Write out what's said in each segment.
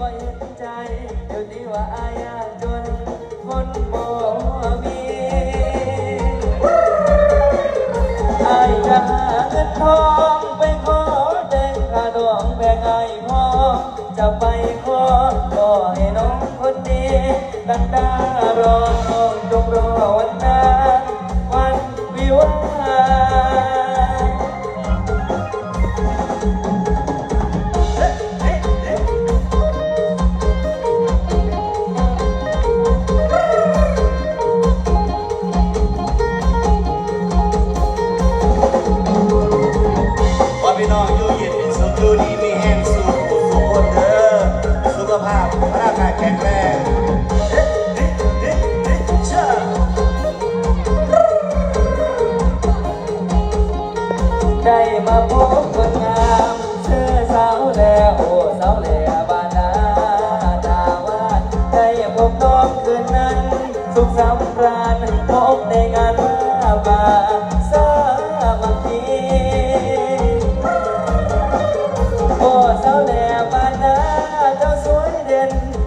บ่เห็นใจเดี๋ยวนี้ว่าอายากจนคนบ่มีอายจะหาเงินทองไปขอแดงกาดองแบ่งไอ้พ่อจะไปขอก็ให้น้องคนนี้ตั้งตา ดีมีแห้งสุขสุขคนเด้อสุขภาพร่างกายแข็งแรงเฮ้เฮ้เฮ้เฮ้เชื่อได้มาพบคนงามเชื่อสาวแล้วโอ้สาวแล้วบ้านนาดาวานได้พบน้องคืนนั้น สุขสำราญพบในงานว่าบานสา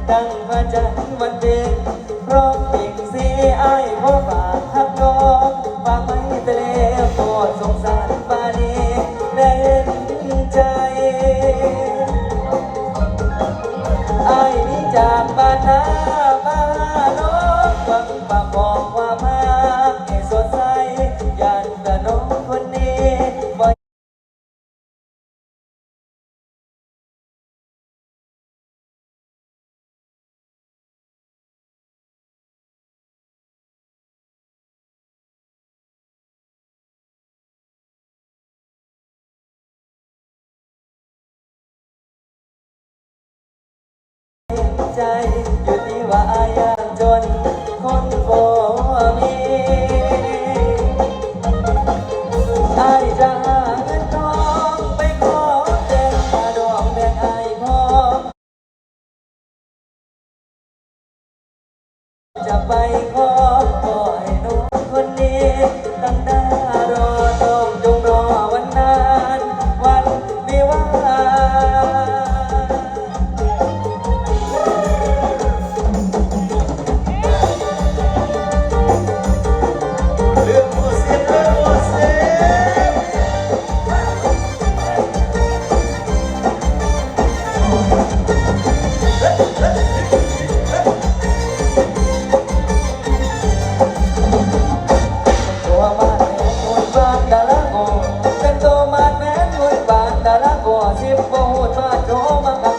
ตั้งพระจันวันเพ็ญพร้อมปิ่งสีไอ้ายพ่อฝากทักน้องฝากไม้ทะเลโปรดสงสารปานีได้เห็นใจไอ้ายนี้จากบ้านนาบ้านน้องฟังปากบอกว่า อยู่ที่ว่ายามจน คนบ่มีอาจะหาเงินทองไปขอแต่งมาดองแบ่งอายพอจะไปขอ โฟดมาโดมา